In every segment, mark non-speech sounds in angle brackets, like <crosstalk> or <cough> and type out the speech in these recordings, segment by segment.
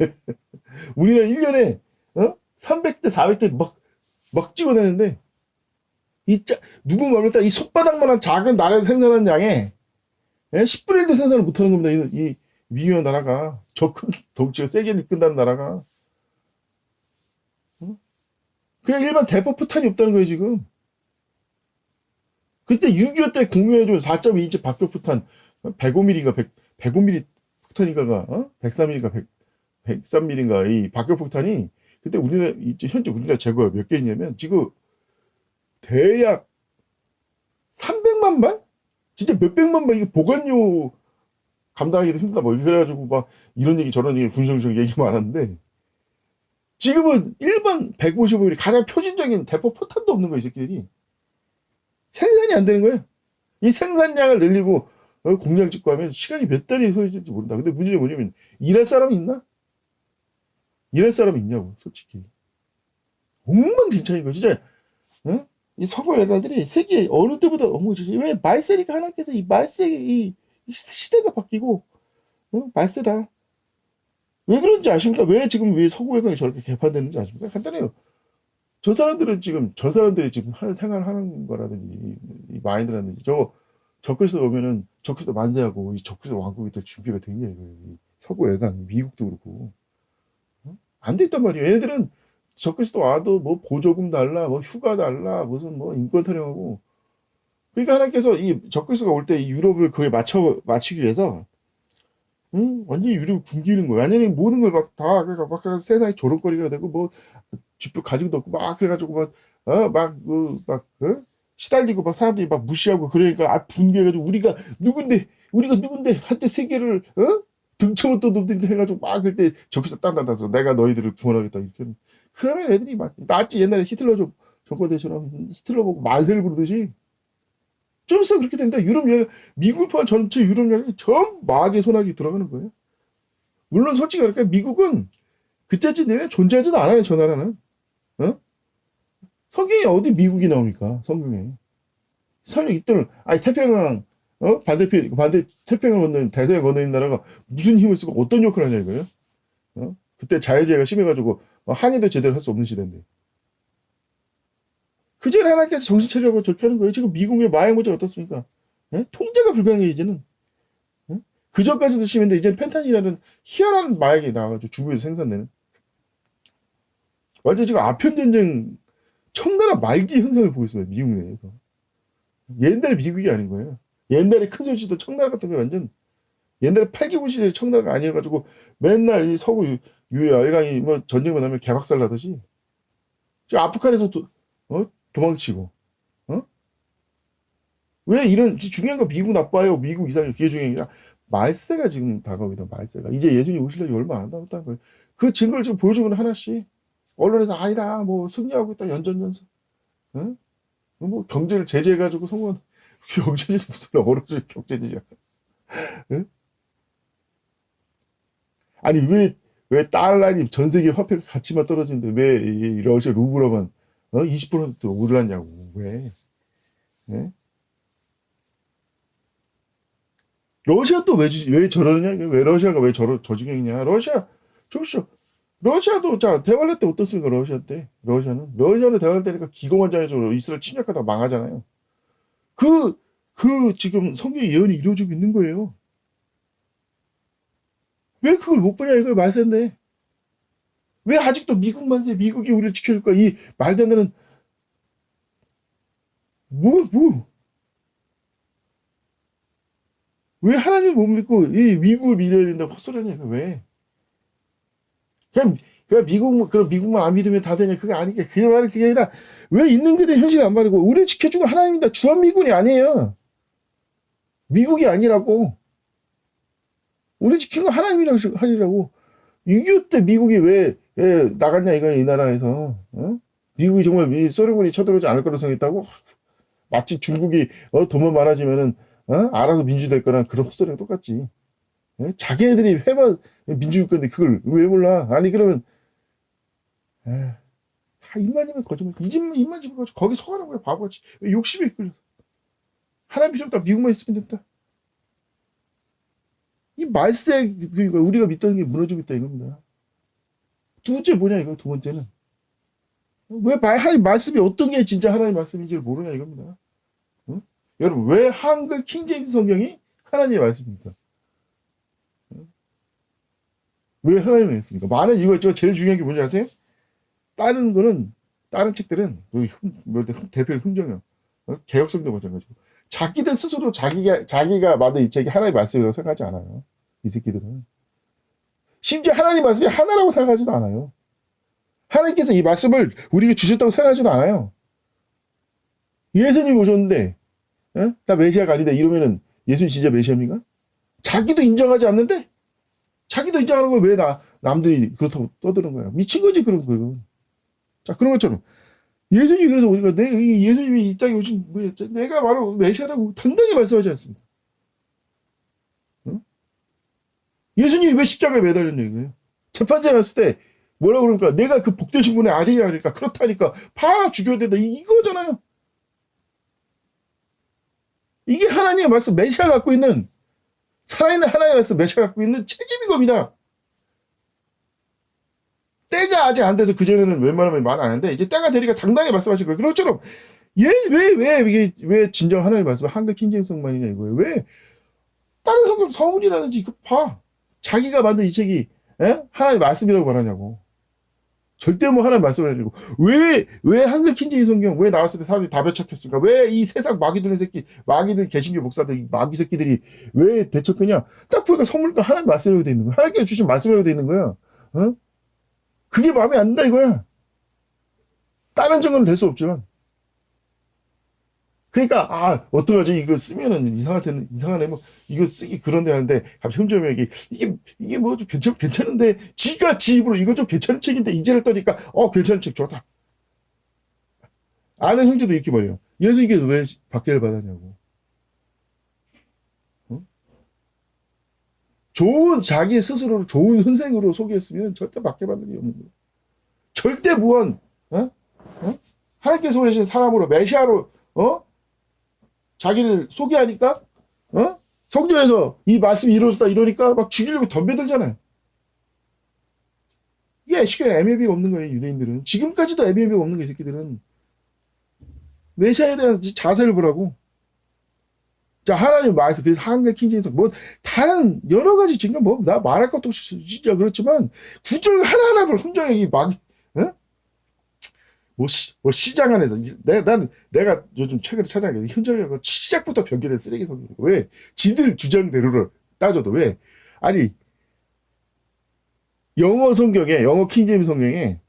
<laughs> 우리가 1년에 어? 300대 400대 막, 막 찍어내는데 이 짜, 누구 말을 따라 이 손바닥만한 작은 나라에서 생산하는 양에 예? 10분의 1도 생산을 못하는 겁니다. 이, 이 미개한 나라가 저 큰 덩치가 세게 이끈다는 나라가 어? 그냥 일반 대포 포탄이 없다는 거예요 지금. 그때 6.25 때 공유해준 4.2인치 박격 포탄 105mm인가 100, 105mm 폭탄인가가 어? 103mm인가 100, 103mm인가 이 박격 폭탄이 그때 우리나라 현재 우리나라 재고가 몇 개 있냐면 지금 대략 300만 발? 진짜 몇백만 발 이거 보관료 감당하기도 힘들다 뭐 그래가지고 막 이런 얘기 저런 얘기 군성성 얘기 많았는데 지금은 일반 155mm 가장 표준적인 대포 포탄도 없는 거야 이 새끼들이 생산이 안 되는 거예요 이 생산량을 늘리고 어, 공장 짓고 하면 시간이 몇 달이 소요될지 모른다 근데 문제는 뭐냐면 일할 사람이 있나? 일할 사람이 있냐고 솔직히 엉망진창인 거 진짜 어? 이 서구 애들이 세계 어느 때보다 엉망진창 왜 말세니까 하나님께서 이 말세 이, 이 시대가 바뀌고 어? 말세다 왜 그런지 아십니까? 왜 지금 왜 서구 외곽이 저렇게 개판되는지 아십니까? 간단해요. 저 사람들은 지금 저 사람들이 지금 하는 생활 하는 거라든지 이, 이 마인드라든지 저 적그리스도 오면은 적그리스도 만세하고 이 적그리스도 왕국이 될 준비가 돼 있냐 이거예요. 이 서구 외곽 미국도 그렇고 어? 안 돼 있단 말이에요. 얘네들은 적그리스도 와도 뭐 보조금 달라, 뭐 휴가 달라, 무슨 뭐 인권 타령하고 그러니까 하나님께서 이 적그리스도가 올 때 이 유럽을 그에 맞춰 맞추기 위해서 응? 완전히 유럽을 굶기는 거야. 완전히 모든 걸 막 다, 그러니까 막 세상에 조롱거리가 되고, 뭐, 집도 가지고도 없고, 막, 그래가지고, 막, 어, 막, 그, 막, 어? 시달리고, 막 사람들이 막 무시하고, 그러니까, 아, 분개해가지고, 우리가 누군데, 우리가 누군데, 한때 세계를, 어? 등쳐먹던 놈들이 해가지고, 막, 그때, 저기서 딴딴딴서 내가 너희들을 구원하겠다, 이렇게. 그러면 애들이 막, 낫지, 옛날에 히틀러 좀, 정권 대처럼 히틀러 보고 만세를 부르듯이, 좀 있으면 그렇게 됩니다. 유럽 여행, 미국을 포함 전체 유럽 여행이 전 마귀의 손아귀 들어가는 거예요. 물론 솔직히 그러니까 미국은 그때쯤 되면 존재하지도 않아요, 저 나라는. 어? 성경에 어디 미국이 나옵니까? 성경에. 설령 이때는, 아니, 태평양, 어? 반대편, 반대, 태평양 건너는, 대서양 건너는 나라가 무슨 힘을 쓰고 어떤 역할을 하냐 이거예요? 어? 그때 자유제가 심해가지고, 어, 항해도 제대로 할 수 없는 시대인데. 그 전에 하나님께서 정신 차리라고 저렇게 하는 거예요. 지금 미국의 마약 문제 어떻습니까? 예? 통제가 불가능해, 이제는. 예? 그 전까지도 심했는데, 이제는 펜타닐이라는 희한한 마약이 나와가지고 중국에서 생산되는. 완전 지금 아편전쟁 청나라 말기 현상을 보고 있어요, 미국 내에서. 옛날에 미국이 아닌 거예요. 옛날에 큰 소시도 청나라 같은 거 완전, 옛날에 8기군 시대 청나라가 아니어가지고 맨날 이 서구 유, 유야강이 뭐 전쟁만 하면 개박살 나듯이. 아프간에서 도, 어? 도망치고, 어? 왜 이런, 중요한 건 미국 나빠요. 미국 이상해. 그게 중요한 게 말세가 지금 다가오기다, 말세가. 이제 예수님 오실 날이 얼마 안 남았다는 거예요. 그 증거를 지금 보여주고는 하나씩. 언론에서 아니다, 뭐, 승리하고 있다, 연전연승. 어? 뭐, 경제를 제재해가지고 성공, 경제지 무슨 어려운 경제지야. 어? 아니, 왜, 왜 달러니 전 세계 화폐 가치만 떨어지는데 왜 이 러시아 루블로만 어? 20%도 오르냐고. 왜? 예? 러시아 또 왜, 왜 저러냐? 왜 러시아가 왜 저러, 저 지경이냐? 러시아, 저기서, 러시아도, 자, 대환란 때 어떻습니까? 러시아 때. 러시아는. 러시아는 대환란 때니까 기공원장에서 이스라엘 침략하다 망하잖아요. 그, 그, 지금 성경의 예언이 이루어지고 있는 거예요. 왜 그걸 못 보냐? 이걸 말세인데. 왜 아직도 미국 만세, 미국이 우리를 지켜줄까? 이 말도 안 되는, 뭐, 뭐. 왜 하나님을 못 믿고 이 미국을 믿어야 된다고 헛소리 하냐, 그 왜? 그냥, 그냥 미국, 그럼 미국만 안 믿으면 다 되냐? 그게 아니게. 그 말은 그게 아니라, 왜 있는 그대 현실 안 말이고, 우리를 지켜주고 하나님입니다. 주한미군이 아니에요. 미국이 아니라고. 우리 지킨 거 하나님이라고 하리라고. 6.25 때 미국이 왜, 왜 나갔냐 이거야 이 나라에서 어? 미국이 정말 이 소련군이 쳐들어오지 않을 거라고 생각했다고 마치 중국이 어, 돈만 많아지면은 어? 알아서 민주 될 거랑 그런 헛소리랑 똑같지 예? 자기네들이 해봐 민주국가인데 그걸 왜 몰라 아니 그러면 에, 다 입만이면 거짓말 이 집만 입만 집어 가지고 거기 속아는 거야 바보같이 왜 욕심이 이끌려서 하나님 필요 없다 미국만 있으면 된다 이 말세 그러니까 우리가 믿던 게 무너지고 있다 이겁니다 두 번째 뭐냐 이거 두 번째는 왜 마- 하나님 말씀이 어떤 게 진짜 하나님 말씀인지를 모르냐 이겁니다. 응? 여러분 왜 한글 킹제임스 성경이 하나님의 말씀입니까? 응? 왜 하나님의 말씀입니까? 많은 이유가 있죠. 제일 중요한 게 뭔지 아세요? 다른 거는 다른 책들은 뭐 흠- 뭐 대표 흥정형 어? 개혁성도 마찬가지고 자기들 스스로 자기가 자기가 만든 이 책이 하나님의 말씀이라고 생각하지 않아요. 이 새끼들은 심지어 하나님 말씀이 하나라고 생각하지도 않아요. 하나님께서 이 말씀을 우리에게 주셨다고 생각하지도 않아요. 예수님이 오셨는데, 어? 나 메시아가 아니다. 이러면은 예수님 진짜 메시아입니까? 자기도 인정하지 않는데? 자기도 인정하는 걸 왜 나, 남들이 그렇다고 떠드는 거야? 미친 거지, 그런 거. 자, 그런 것처럼. 예수님이 그래서 우리가, 내, 이 예수님이 이 땅에 오신, 뭐, 내가 바로 메시아라고 당당히 말씀하지 않습니까? 어? 예수님이 왜 십자가에 매달렸냐, 이거예요. 재판장에 갔을 때, 뭐라 그러니까 내가 그 복되신 분의 아들이야 그러니까 그렇다니까 파라 죽여야 된다 이- 이거잖아요. 이게 하나님의 말씀 메시아 갖고 있는 살아있는 하나님의 말씀 메시아 갖고 있는 책임인 겁니다. 때가 아직 안 돼서 그전에는 웬만하면 말 안 하는데 이제 때가 되니까 당당히 말씀하실 거예요. 그런 것처럼 얘왜왜 이게 왜 진정 하나님의 말씀 한글 킨제성만이냐 이거예요. 왜 다른 성경 서문이라든지 이거 봐 자기가 만든 이 책이 에? 하나님 말씀이라고 말하냐고. 절대 뭐 하나님 말씀을 아니고 왜 왜 한글 킨제이 성경 왜 나왔을 때 사람들이 다 배척했을까? 왜 이 세상 마귀 들는 새끼 마귀들 개신교 목사들 이 마귀 새끼들이 왜 대척했냐? 딱 보니까 선물가 하나님 말씀이라고 돼 있는 거야. 하나님께서 주신 말씀이라고 돼 있는 거야. 어? 그게 마음에 안 든다 이거야. 다른 증거는 될 수 없지만. 그러니까 아 어떡하지? 이거 쓰면은 이상할 때는 이상하네. 뭐 이거 쓰기 그런데 하는데 갑자기 흠점이 이게 이게 뭐 좀 괜찮 괜찮은데 지가 지 입으로 이거 좀 괜찮은 책인데 이제를 떠니까 어 괜찮은 책 좋다. 아는 형제도 이렇게 말해요. 예수님께서 왜 박해를 받았냐고 좋은 자기 스스로를 좋은 선생으로 소개했으면 절대 박해 받는 일이 없는 거예요 절대 무한 어? 어? 하나님께서 보내신 사람으로 메시아로 어 자기를 소개하니까 어 성전에서 이 말씀이 이루어졌다 이러니까 막 죽이려고 덤벼들잖아요. 이게 쉽게 애매비가 없는 거예요, 유대인들은. 지금까지도 애매비가 없는 거예요, 이 새끼들은. 메시아에 대한 자세를 보라고. 자, 하나님 말씀, 그래서 한글 킹제에서 뭐, 다른 여러 가지 지금 뭐, 나 말할 것도 없이 진짜 그렇지만, 구절 하나하나를 흠정이 막, 어? 뭐, 시, 뭐 시장 안에서, 이- 내가, 난, 내가 요즘 최근에 찾아간 게 흠정이라고 시작부터 변개된 쓰레기 성경. 왜? 지들 주장대로를 따져도 왜? 아니, 영어 성경에, 영어 킹제임 성경에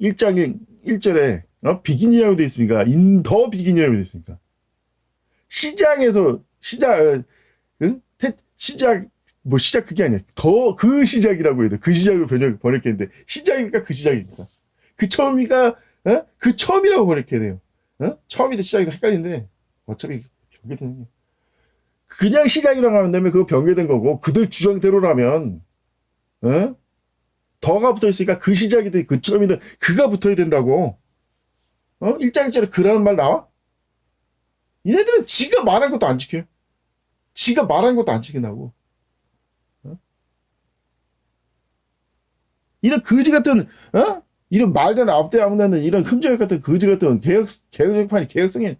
1장 1절에 어? 비기니라고 되어 있습니까? 인 더 비기니라고 되어 있습니까? 시장에서 시작 어, 응? 태- 시작 뭐 시작 그게 아니야. 더 그 시작이라고 해야 돼. 그 시작으로 번역 번역했는데 시작입니까? 그 시작입니까? 그 처음이가 어? 그 처음이라고 번역해야 돼요. 어? 처음이든 시작이든 헷갈리는데 어차피 변개되는 게 그냥 시작이라고 되면 그거 변개된 거고 그들 주장대로라면 어? 더가 붙어 있으니까 그 시작이든 그 처음이든 그가 붙어야 된다고. 어? 일장일절에 그라는 말 나와? 얘네들은 지가 말한 것도 안 지켜요. 지가 말한 것도 안 지킨다고. 어? 이런 거지 같은, 어? 이런 말도 아무나는 이런 흠적 같은 거지 같은 개혁, 개혁판이 개혁성이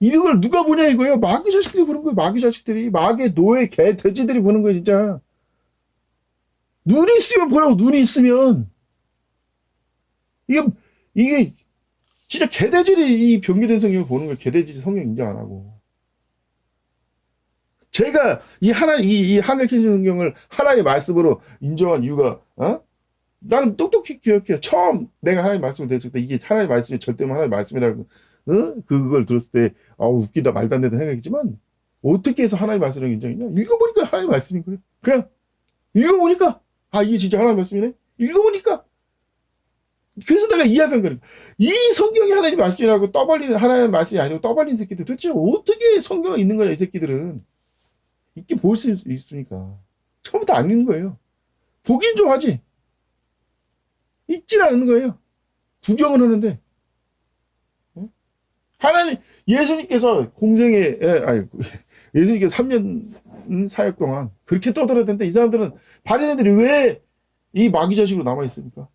이런 걸 누가 보냐 이거예요. 마귀 자식들이 보는 거예요. 마귀 자식들이. 마귀 노예 개 돼지들이 보는 거예요, 진짜. 눈이 있으면 보라고, 눈이 있으면. 이게, 이게, 진짜 개돼지리 이 병기된 성경을 보는 거예요. 개돼지 성경 인정 안 하고. 제가 이 하나, 이, 이 하늘 켜진 성경을 하나님의 말씀으로 인정한 이유가, 어? 나는 똑똑히 기억해요. 처음 내가 하나님 말씀을 들었을 때 이게 하나님 말씀이 절대 하나님 말씀이라고, 어? 그걸 들었을 때, 아 웃기다 말도 안 된다 생각했지만, 어떻게 해서 하나님 말씀을 인정했냐? 읽어보니까 하나님 말씀인 거예요. 그냥, 읽어보니까, 아, 이게 진짜 하나님 말씀이네? 읽어보니까. 그래서 내가 이해한 거예요. 이 성경이 하나님 말씀이라고 떠벌리는 하나님 말씀이 아니고 떠벌리는 새끼들 도대체 어떻게 성경에 있는 거냐, 이 새끼들은. 있긴 볼 수 있습니까? 처음부터 안 읽는 거예요. 보긴 좀 하지. 읽진 않는 거예요. 구경을 하는데. 어? 하나님, 예수님께서 공생에, 에, 아니, <laughs> 예수님께서 3년 사역 동안 그렇게 떠들었는데 이 사람들은 바리새인들이 왜 이 마귀 자식으로 남아 있습니까?